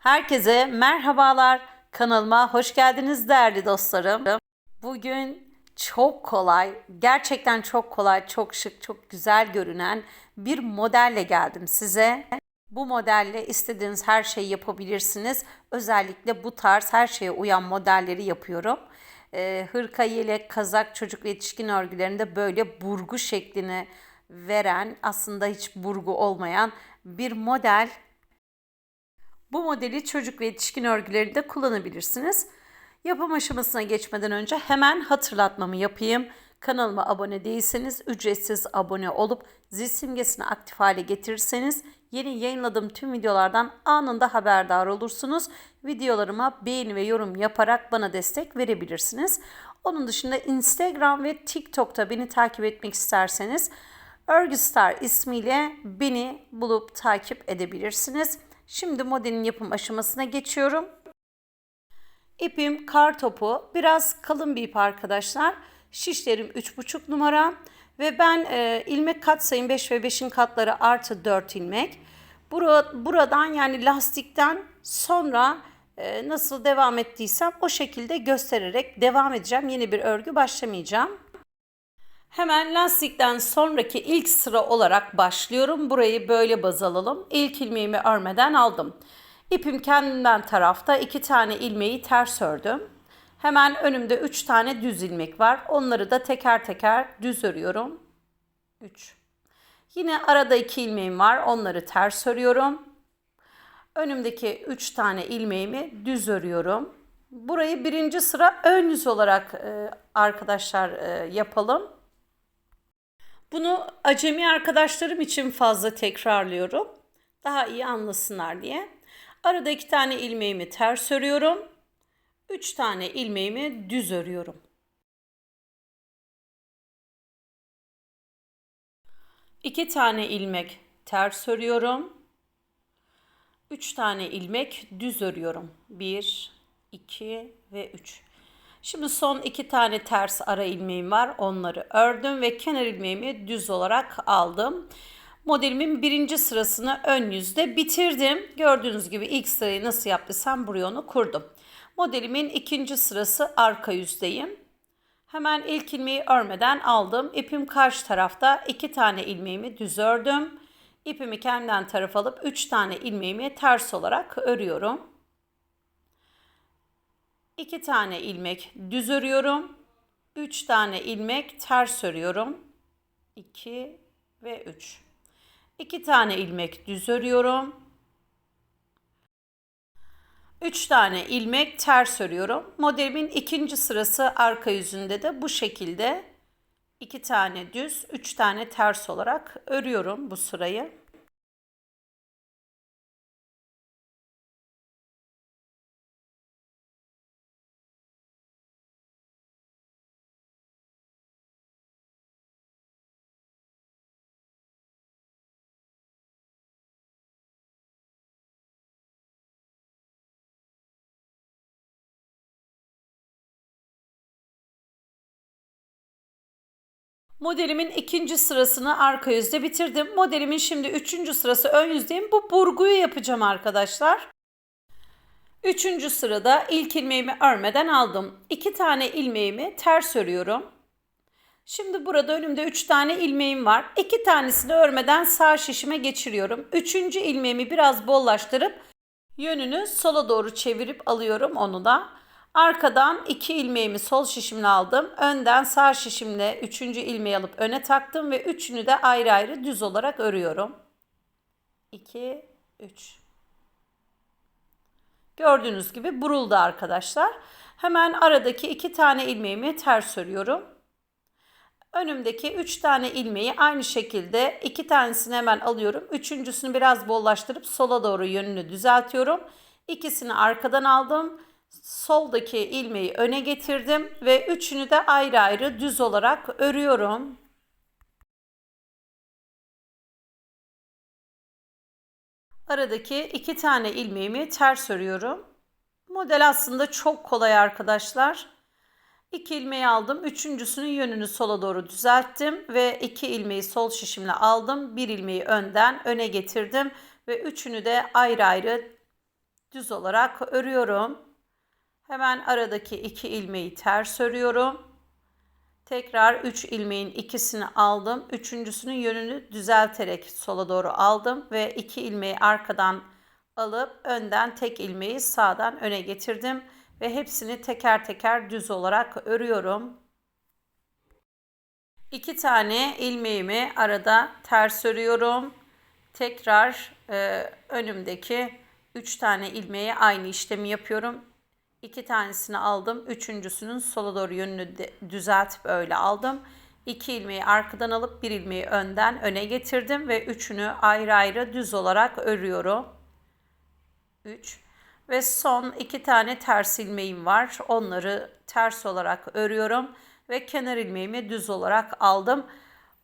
Herkese merhabalar. Kanalıma hoş geldiniz değerli dostlarım. Bugün çok kolay, gerçekten çok kolay, çok şık, çok güzel görünen bir modelle geldim size. Bu modelle istediğiniz her şeyi yapabilirsiniz. Özellikle bu tarz her şeye uyan modelleri yapıyorum. Ee, hırka, yelek, kazak, çocuk ve yetişkin örgülerinde böyle burgu şeklini veren, aslında hiç burgu olmayan bir model bu modeli çocuk ve yetişkin örgülerinde kullanabilirsiniz. Yapım aşamasına geçmeden önce hemen hatırlatmamı yapayım. Kanalıma abone değilseniz ücretsiz abone olup zil simgesini aktif hale getirirseniz yeni yayınladığım tüm videolardan anında haberdar olursunuz. Videolarıma beğeni ve yorum yaparak bana destek verebilirsiniz. Onun dışında Instagram ve TikTok'ta beni takip etmek isterseniz Örgüstar ismiyle beni bulup takip edebilirsiniz. Şimdi modelin yapım aşamasına geçiyorum. İpim kar topu. Biraz kalın bir ip arkadaşlar. Şişlerim 3,5 numara. Ve ben e, ilmek kat sayım 5 ve 5'in katları artı 4 ilmek. Bura, buradan yani lastikten sonra e, nasıl devam ettiysem o şekilde göstererek devam edeceğim. Yeni bir örgü başlamayacağım. Hemen lastikten sonraki ilk sıra olarak başlıyorum. Burayı böyle baz alalım. İlk ilmeğimi örmeden aldım. İpim kendinden tarafta iki tane ilmeği ters ördüm. Hemen önümde üç tane düz ilmek var. Onları da teker teker düz örüyorum. 3. Yine arada iki ilmeğim var. Onları ters örüyorum. Önümdeki üç tane ilmeğimi düz örüyorum. Burayı birinci sıra ön yüz olarak e, arkadaşlar e, yapalım. Bunu acemi arkadaşlarım için fazla tekrarlıyorum. Daha iyi anlasınlar diye. Arada iki tane ilmeğimi ters örüyorum. Üç tane ilmeğimi düz örüyorum. İki tane ilmek ters örüyorum. Üç tane ilmek düz örüyorum. Bir, iki ve üç. Şimdi son iki tane ters ara ilmeğim var. Onları ördüm ve kenar ilmeğimi düz olarak aldım. Modelimin birinci sırasını ön yüzde bitirdim. Gördüğünüz gibi ilk sırayı nasıl yaptıysam buraya onu kurdum. Modelimin ikinci sırası arka yüzdeyim. Hemen ilk ilmeği örmeden aldım. İpim karşı tarafta iki tane ilmeğimi düz ördüm. İpimi kendimden taraf alıp üç tane ilmeğimi ters olarak örüyorum. 2 tane ilmek düz örüyorum. 3 tane ilmek ters örüyorum. 2 ve 3. 2 tane ilmek düz örüyorum. 3 tane ilmek ters örüyorum. Modelimin ikinci sırası arka yüzünde de bu şekilde 2 tane düz, 3 tane ters olarak örüyorum bu sırayı. Modelimin ikinci sırasını arka yüzde bitirdim. Modelimin şimdi üçüncü sırası ön yüzdeyim. Bu burguyu yapacağım arkadaşlar. Üçüncü sırada ilk ilmeğimi örmeden aldım. İki tane ilmeğimi ters örüyorum. Şimdi burada önümde üç tane ilmeğim var. İki tanesini örmeden sağ şişime geçiriyorum. Üçüncü ilmeğimi biraz bollaştırıp yönünü sola doğru çevirip alıyorum onu da. Arkadan iki ilmeğimi sol şişimle aldım. Önden sağ şişimle üçüncü ilmeği alıp öne taktım ve üçünü de ayrı ayrı düz olarak örüyorum. 2, 3. Gördüğünüz gibi buruldu arkadaşlar. Hemen aradaki iki tane ilmeğimi ters örüyorum. Önümdeki üç tane ilmeği aynı şekilde iki tanesini hemen alıyorum. Üçüncüsünü biraz bollaştırıp sola doğru yönünü düzeltiyorum. İkisini arkadan aldım soldaki ilmeği öne getirdim ve üçünü de ayrı ayrı düz olarak örüyorum. Aradaki iki tane ilmeğimi ters örüyorum. Model aslında çok kolay arkadaşlar. İki ilmeği aldım. Üçüncüsünün yönünü sola doğru düzelttim ve iki ilmeği sol şişimle aldım. Bir ilmeği önden öne getirdim ve üçünü de ayrı ayrı düz olarak örüyorum. Hemen aradaki iki ilmeği ters örüyorum. Tekrar 3 ilmeğin ikisini aldım. Üçüncüsünün yönünü düzelterek sola doğru aldım ve iki ilmeği arkadan alıp önden tek ilmeği sağdan öne getirdim ve hepsini teker teker düz olarak örüyorum. İki tane ilmeğimi arada ters örüyorum. Tekrar e, önümdeki 3 tane ilmeğe aynı işlemi yapıyorum. İki tanesini aldım. Üçüncüsünün sola doğru yönünü düzeltip öyle aldım. İki ilmeği arkadan alıp bir ilmeği önden öne getirdim ve üçünü ayrı ayrı düz olarak örüyorum. 3 ve son iki tane ters ilmeğim var. Onları ters olarak örüyorum ve kenar ilmeğimi düz olarak aldım.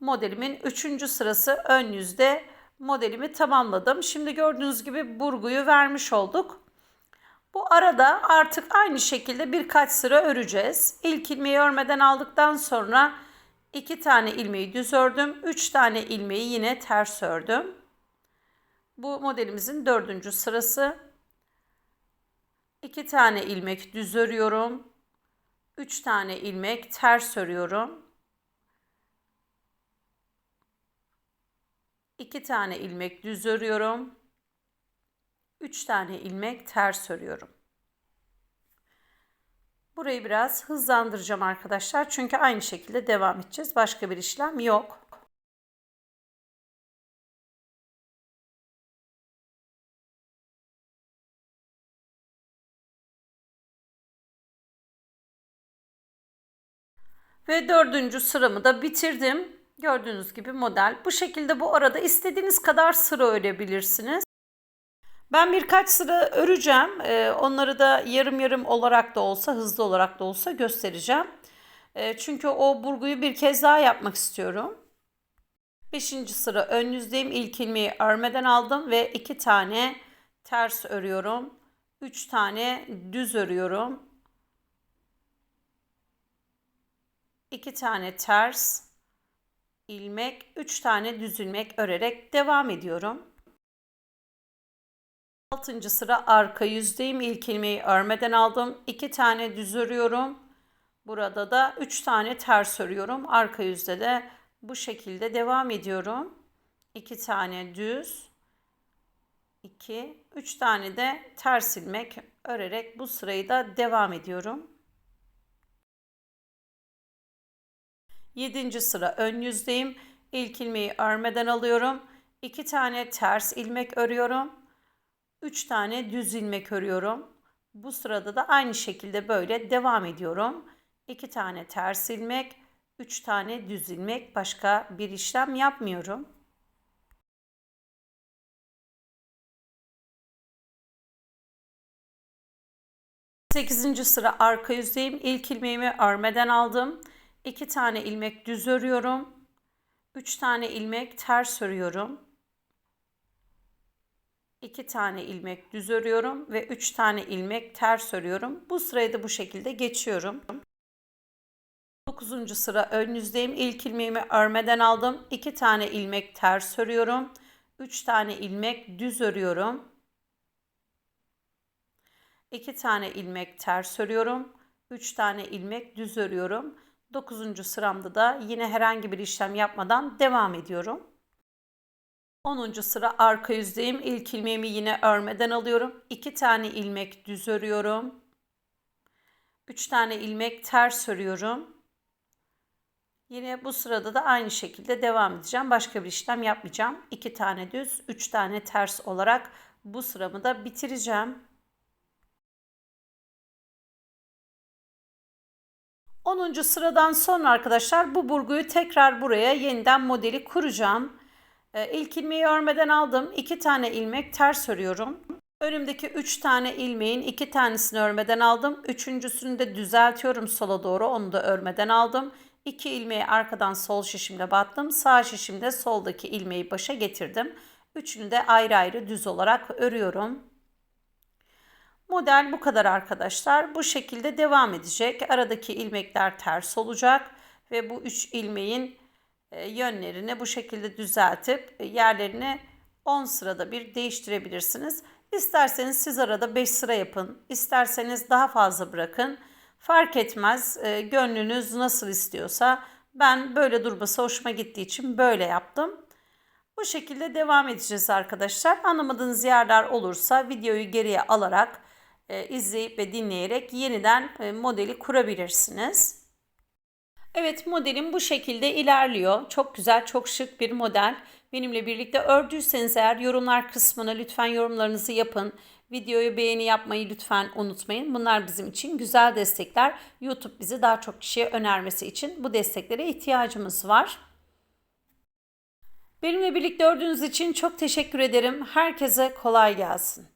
Modelimin üçüncü sırası ön yüzde modelimi tamamladım. Şimdi gördüğünüz gibi burguyu vermiş olduk. Bu arada artık aynı şekilde birkaç sıra öreceğiz. İlk ilmeği örmeden aldıktan sonra iki tane ilmeği düz ördüm. Üç tane ilmeği yine ters ördüm. Bu modelimizin dördüncü sırası. İki tane ilmek düz örüyorum. Üç tane ilmek ters örüyorum. İki tane ilmek düz örüyorum. 3 tane ilmek ters örüyorum. Burayı biraz hızlandıracağım arkadaşlar. Çünkü aynı şekilde devam edeceğiz. Başka bir işlem yok. Ve dördüncü sıramı da bitirdim. Gördüğünüz gibi model. Bu şekilde bu arada istediğiniz kadar sıra örebilirsiniz. Ben birkaç sıra öreceğim. Ee, onları da yarım yarım olarak da olsa, hızlı olarak da olsa göstereceğim. Ee, çünkü o burguyu bir kez daha yapmak istiyorum. Beşinci sıra ön yüzdeyim. İlk ilmeği örmeden aldım ve iki tane ters örüyorum. Üç tane düz örüyorum. iki tane ters ilmek, üç tane düz ilmek örerek devam ediyorum. 6. sıra arka yüzdeyim. İlk ilmeği örmeden aldım. 2 tane düz örüyorum. Burada da 3 tane ters örüyorum. Arka yüzde de bu şekilde devam ediyorum. 2 tane düz. 2, 3 tane de ters ilmek örerek bu sırayı da devam ediyorum. 7. sıra ön yüzdeyim. İlk ilmeği örmeden alıyorum. 2 tane ters ilmek örüyorum. 3 tane düz ilmek örüyorum. Bu sırada da aynı şekilde böyle devam ediyorum. 2 tane ters ilmek, 3 tane düz ilmek başka bir işlem yapmıyorum. Sekizinci sıra arka yüzdeyim. İlk ilmeğimi örmeden aldım. 2 tane ilmek düz örüyorum. 3 tane ilmek ters örüyorum. 2 tane ilmek düz örüyorum ve 3 tane ilmek ters örüyorum. Bu sırayı da bu şekilde geçiyorum. 9. sıra ön yüzdeyim. İlk ilmeğimi örmeden aldım. 2 tane ilmek ters örüyorum. 3 tane ilmek düz örüyorum. 2 tane ilmek ters örüyorum. 3 tane ilmek düz örüyorum. 9. sıramda da yine herhangi bir işlem yapmadan devam ediyorum. 10. sıra arka yüzdeyim. İlk ilmeğimi yine örmeden alıyorum. 2 tane ilmek düz örüyorum. 3 tane ilmek ters örüyorum. Yine bu sırada da aynı şekilde devam edeceğim. Başka bir işlem yapmayacağım. 2 tane düz, 3 tane ters olarak bu sıramı da bitireceğim. 10. sıradan sonra arkadaşlar bu burguyu tekrar buraya yeniden modeli kuracağım. Ee, ilk ilmeği örmeden aldım. 2 tane ilmek ters örüyorum. Önümdeki 3 tane ilmeğin 2 tanesini örmeden aldım. Üçüncüsünü de düzeltiyorum sola doğru. Onu da örmeden aldım. 2 ilmeği arkadan sol şişimde battım. Sağ şişimde soldaki ilmeği başa getirdim. Üçünü de ayrı ayrı düz olarak örüyorum. Model bu kadar arkadaşlar. Bu şekilde devam edecek. Aradaki ilmekler ters olacak ve bu 3 ilmeğin yönlerini bu şekilde düzeltip e, yerlerini 10 sırada bir değiştirebilirsiniz. İsterseniz siz arada 5 sıra yapın. isterseniz daha fazla bırakın. Fark etmez. E, gönlünüz nasıl istiyorsa ben böyle durması hoşuma gittiği için böyle yaptım. Bu şekilde devam edeceğiz arkadaşlar. Anlamadığınız yerler olursa videoyu geriye alarak e, izleyip ve dinleyerek yeniden e, modeli kurabilirsiniz. Evet modelim bu şekilde ilerliyor. Çok güzel, çok şık bir model. Benimle birlikte ördüyseniz eğer yorumlar kısmına lütfen yorumlarınızı yapın. Videoyu beğeni yapmayı lütfen unutmayın. Bunlar bizim için güzel destekler. YouTube bizi daha çok kişiye önermesi için bu desteklere ihtiyacımız var. Benimle birlikte ördüğünüz için çok teşekkür ederim. Herkese kolay gelsin.